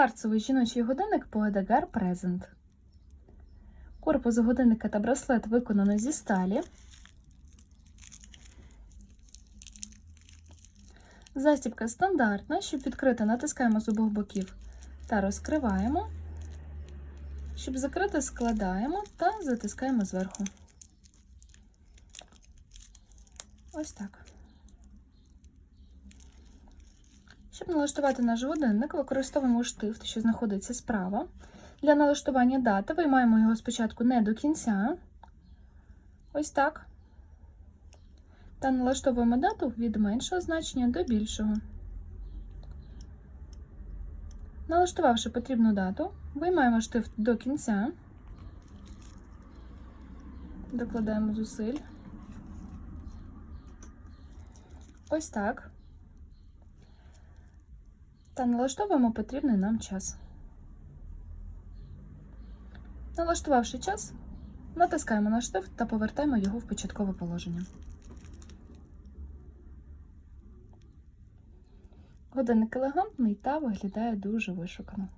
Кварцевий жіночий годинник Poedagar Present. Корпус годинника та браслет виконано зі сталі. Застібка стандартна. Щоб відкрити, натискаємо з обох боків та розкриваємо. Щоб закрити, складаємо та затискаємо зверху. Ось так. Щоб налаштувати наш годинник, використовуємо штифт, що знаходиться справа. Для налаштування дати виймаємо його спочатку не до кінця. Ось так. Та налаштовуємо дату від меншого значення до більшого. Налаштувавши потрібну дату, виймаємо штифт до кінця, докладаємо зусиль. Ось так. Та налаштовуємо потрібний нам час. Налаштувавши час, натискаємо на штифт та повертаємо його в початкове положення. Годинник елегантний та виглядає дуже вишукано.